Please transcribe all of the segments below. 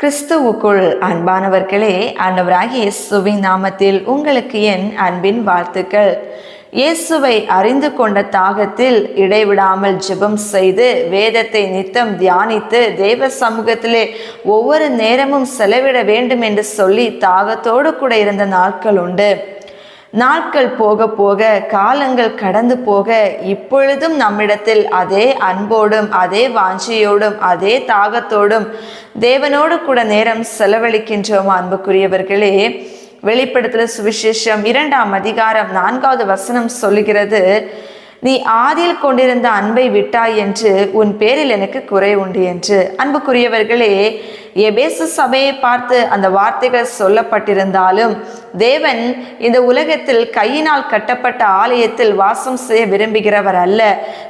கிறிஸ்துவுக்குள் அன்பானவர்களே ஆண்டவராகிய இயேசுவின் நாமத்தில் உங்களுக்கு என் அன்பின் வாழ்த்துக்கள். இயேசுவை அறிந்து கொண்ட தாகத்தில் இடைவிடாமல் ஜெபம் செய்து வேதத்தை நித்தம் தியானித்து தேவ சமூகத்திலே ஒவ்வொரு நேரமும் செலவிட வேண்டும் என்று சொல்லி தாகத்தோடு கூட இருந்த நாட்கள் உண்டு. நாட்கள் போக போக காலங்கள் கடந்து போக இப்பொழுதும் நம்மிடத்தில் அதே அன்போடும் அதே வாஞ்சியோடும் அதே தாகத்தோடும் தேவனோடு கூட நேரம் செலவழிக்கின்றோம் அன்புக்குரியவர்களே. வெளிப்படுத்துகிற சுவிசேஷம் இரண்டாம் அதிகாரம் நான்காவது வசனம் சொல்லுகிறது நீ ஆதியில் கொண்டிருந்த அன்பை விட்டாய் என்று உன் பேரில் எனக்கு குறை உண்டு என்று. அன்புக்குரியவர்களே எபேசு சபையை பார்த்து அந்த வார்த்தைகள் சொல்லப்பட்டிருந்தாலும் தேவன் இந்த உலகத்தில் கையினால் கட்டப்பட்ட ஆலயத்தில் வாசம் செய்ய விரும்புகிறவர் அல்ல.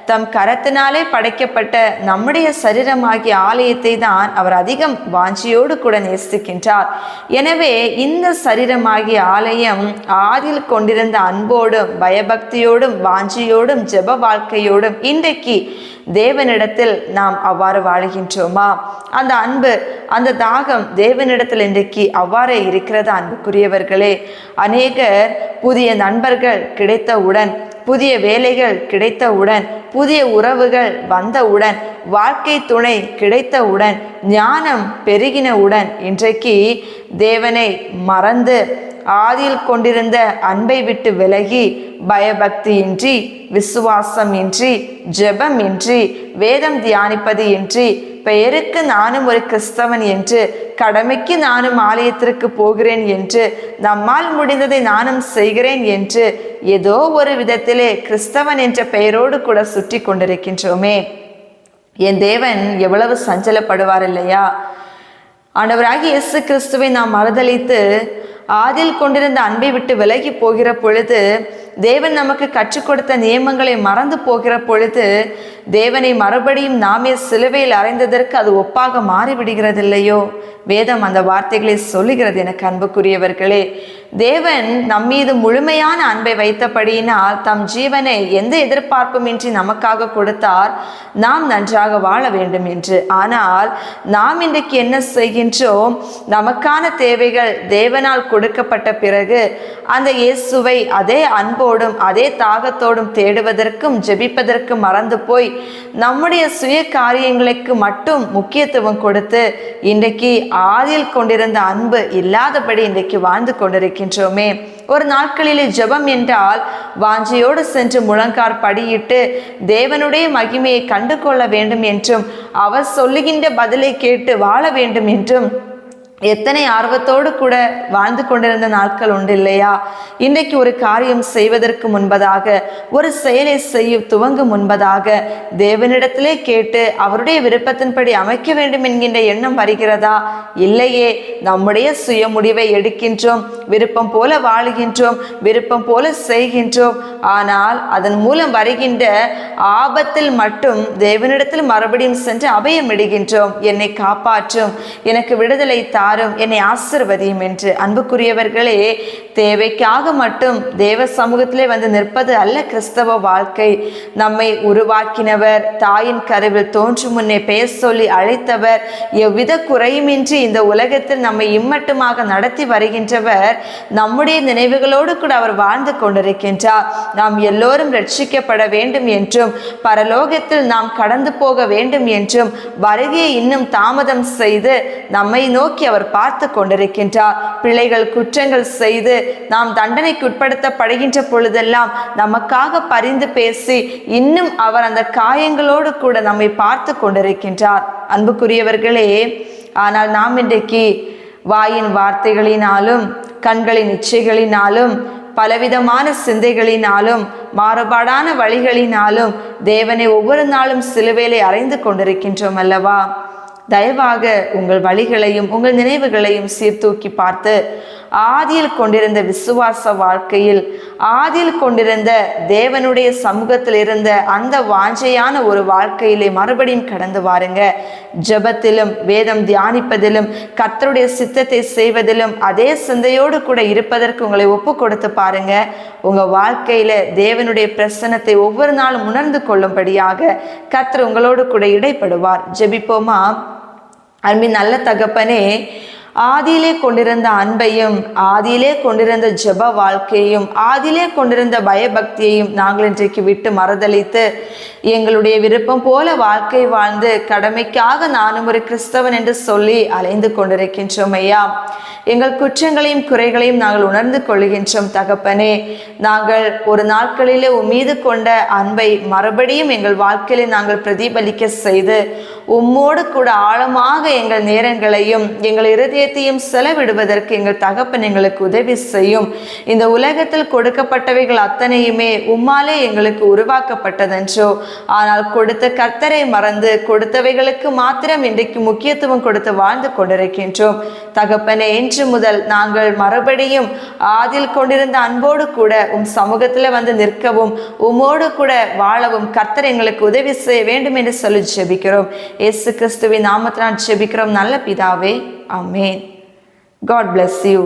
தம் கரத்தினாலே படைக்கப்பட்ட நம்முடைய சரீரமாகிய ஆலயத்தை தான் அவர் அதிகம் வாஞ்சியோடு கூட நேசிக்கின்றார். எனவே இந்த சரீரமாகிய ஆலயம் ஆதில் கொண்டிருந்த அன்போடும் பயபக்தியோடும் வாஞ்சியோடும் ஜெப வாழ்க்கையோடும் இன்றைக்கு தேவனிடத்தில் நாம் அவ்வாறு வாழ்கின்றோமா? அந்த அன்பு அந்த தாகம் தேவனிடத்தில் இன்றைக்கு அவ்வாறே இருக்கிறதா அன்புக்குரியவர்களே? அநேகர் புதிய நண்பர்கள் கிடைத்தவுடன் புதிய வேலைகள் கிடைத்தவுடன் புதிய உறவுகள் வந்தவுடன் வாழ்க்கை துணை கிடைத்தவுடன் ஞானம் பெருகினவுடன் இன்றைக்கு தேவனை மறந்து ஆதியில் கொண்டிருந்த அன்பை விட்டு விலகி பயபக்தியின்றி விசுவாசம் இன்றி ஜெபம் இன்றி வேதம் தியானிப்பது இன்றி பெயருக்கு நானும் ஒரு கிறிஸ்தவன் என்று கடமைக்கு நானும் ஆலயத்திற்கு போகிறேன் என்று நம்மால் முடிந்ததை நானும் செய்கிறேன் என்று ஏதோ ஒரு விதத்திலே கிறிஸ்தவன் என்ற பெயரோடு கூட சுற்றி கொண்டிருக்கின்றோமே. என் தேவன் எவ்வளவு சஞ்சலப்படுவார் இல்லையா? ஆண்டவராகி இயேசு கிறிஸ்துவை நாம் மறுதளித்து ஆதில் கொண்டிருந்த அன்பை விட்டு விலகி போகிற பொழுது தேவன் நமக்கு கற்றுக் கொடுத்த நியமங்களை மறந்து போகிற பொழுது தேவனை மறுபடியும் நாமே சிலுவையில் அறைந்ததற்கு அது ஒப்பாக மாறிவிடுகிறதில்லையோ? வேதம் அந்த வார்த்தைகளை சொல்லுகிறது எனக்கு அன்புக்குரியவர்களே. தேவன் நம்மீது முழுமையான அன்பை வைத்தபடியினால் தம் ஜீவனை எந்த எதிர்பார்ப்பும் இன்றி நமக்காக கொடுத்தார். நாம் நன்றாக வாழ வேண்டும் என்று. ஆனால் நாம் இன்றைக்கு என்ன செய்கின்றோம்? நமக்கான தேவைகள் தேவனால் கொடுக்கப்பட்ட பிறகு அந்த இயேசுவை அதே அன்போடும் அதே தாகத்தோடும் தேடுவதற்கும் ஜெபிப்பதற்கும் மறந்து போய் நம்முடைய சுய காரியங்களுக்கு மட்டும் முக்கியத்துவம் கொடுத்து இன்றைக்கு ஆதியில் கொண்டிருந்த அன்பு இல்லாதபடி இன்றைக்கு வாழ்ந்து கொண்டிருக்கின்றோமே. ஒரு நாட்களிலே ஜெபம் என்றால் வாஞ்சியோடு சென்று முழங்கார் படியிட்டு தேவனுடைய மகிமையை கண்டு கொள்ள வேண்டும் என்றும் அவர் சொல்லுகின்ற பதிலை கேட்டு வாழ வேண்டும் என்றும் எத்தனை ஆர்வத்தோடு கூட வாழ்ந்து கொண்டிருந்த நாட்கள் உண்டு இல்லையா? இன்றைக்கு ஒரு காரியம் செய்வதற்கு முன்பதாக ஒரு செயலை செய்ய துவங்கும் முன்பதாக தேவனிடத்திலே கேட்டு அவருடைய விருப்பத்தின்படி அமைக்க வேண்டும் என்கின்ற எண்ணம் வருகிறதா? இல்லையே. நம்முடைய சுய முடிவை எடுக்கின்றோம் விருப்பம் போல வாழுகின்றோம் விருப்பம் போல செய்கின்றோம். ஆனால் அதன் மூலம் வருகின்ற ஆபத்தில் மட்டும் தேவனிடத்தில் மறுபடியும் சென்று அபயமிடுகின்றோம். என்னை காப்பாற்றும். எனக்கு விடுதலை தா யாரும் என்னை ஆசிர்வதியும் என்று அன்புக்குரியவர்களே தேவைக்காக மட்டும் தேவ சமூகத்திலே வந்து நிற்பது அல்ல கிறிஸ்தவ வாழ்க்கை. நம்மை உருவாக்கினவர் தாயின் கருவில் தோன்றும் முன்னே பெயர் சொல்லி அழைத்தவர் எவ்வித குறையுமின்றி இந்த உலகத்தில் நம்மை இம்மட்டுமாக நடத்தி வருகின்றவர் நம்முடைய நினைவுகளோடு கூட அவர் வாழ்ந்து கொண்டிருக்கின்றார். நாம் எல்லோரும் ரட்சிக்கப்பட வேண்டும் என்றும் பரலோகத்தில் நாம் கடந்து போக வேண்டும் என்றும் வருகையை இன்னும் தாமதம் செய்து நம்மை நோக்கி அவர் பார்த்து கொண்டிருக்கின்றார். பிள்ளைகள் குற்றங்கள் செய்து நாம் தண்டனைக்கு உட்படுத்தப்படுகின்ற பொழுதெல்லாம் நமக்காக பரிந்து பேசி இன்னும் அவர் அந்த காயங்களோடு கூட நம்மை பார்த்து கொண்டிருக்கின்றார். அன்புக்குரியவர்களே ஆனால் நாம் இன்றைக்கு வாயின் வார்த்தைகளினாலும் கண்களின் இச்சைகளினாலும் பலவிதமான சிந்தைகளினாலும் மாறுபாடான வழிகளினாலும் தேவனை ஒவ்வொரு நாளும் சிலுவையிலே அறைந்து கொண்டிருக்கின்றோம் அல்லவா? தயவாக உங்கள் வழிகளையும் உங்கள் நினைவுகளையும் சீர்தூக்கி பார்த்து ஆதியில் கொண்டிருந்த விசுவாச வாழ்க்கையில் ஆதியில் கொண்டிருந்த தேவனுடைய சமூகத்தில் இருந்த அந்த வாஞ்சையான ஒரு வாழ்க்கையிலே மறுபடியும் கடந்து வாருங்க. ஜெபத்திலும் வேதம் தியானிப்பதிலும் கத்தருடைய சித்தத்தை செய்வதிலும் அதே சிந்தையோடு கூட இருப்பதற்கு உங்களை ஒப்பு கொடுத்து பாருங்க. உங்க வாழ்க்கையில தேவனுடைய பிரசனத்தை ஒவ்வொரு நாளும் உணர்ந்து கொள்ளும்படியாக கர்த்தர் உங்களோடு கூட இடைப்படுவார். ஜெபிப்போமா? அன்பின் நல்ல தகப்பனே ஆதியிலே கொண்டிருந்த அன்பையும் ஆதியிலே கொண்டிருந்த ஜெப வாழ்க்கையையும் ஆதியிலே கொண்டிருந்த பயபக்தியையும் நாங்கள் இன்றைக்கு விட்டு மறுதளித்து எங்களுடைய விருப்பம் போல வாழ்க்கை வாழ்ந்து கடமைக்காக நானும் ஒரு கிறிஸ்தவன் என்று சொல்லி அலைந்து கொண்டிருக்கின்றோம் ஐயா. எங்கள் குற்றங்களையும் குறைகளையும் நாங்கள் உணர்ந்து கொள்கின்றோம் தகப்பனே. நாங்கள் ஒரு நாட்களிலே உம்மீது கொண்ட அன்பை மறுபடியும் எங்கள் வாழ்க்கையிலே நாங்கள் பிரதிபலிக்க செய்து உம்மோடு கூட ஆழமாக எங்கள் நேரங்களையும் எங்கள் இருதயத்தையும் செலவிடுவதற்கு எங்கள் தகப்பன் எங்களுக்கு உதவி செய்யும். இந்த உலகத்தில் கொடுக்கப்பட்டவைகள் அத்தனையுமே உம்மாலே எங்களுக்கு உருவாக்கப்பட்டதென்றோ ஆனால் கொடுத்த கர்த்தரை மறந்து கொடுத்தவைகளுக்கு மாத்திரம் இன்றைக்கு முக்கியத்துவம் கொடுத்து வாழ்ந்து கொண்டிருக்கின்றோம். தகப்பனே இன்று முதல் நாங்கள் மறுபடியும் ஆதில் கொண்டிருந்த அன்போடு கூட உம் சமூகத்தில் வந்து நிற்கவும் உம்மோடு கூட வாழவும் கர்த்தர் எங்களுக்கு உதவி செய்ய வேண்டும் என்று சொல்லி ஜெபிக்கிறோம். இயேசு கிறிஸ்துவின் நாமத்தினால் ஜெபிக்கிறோம். நல்ல பிதாவே அமேன் காட் பிளஸ் யூ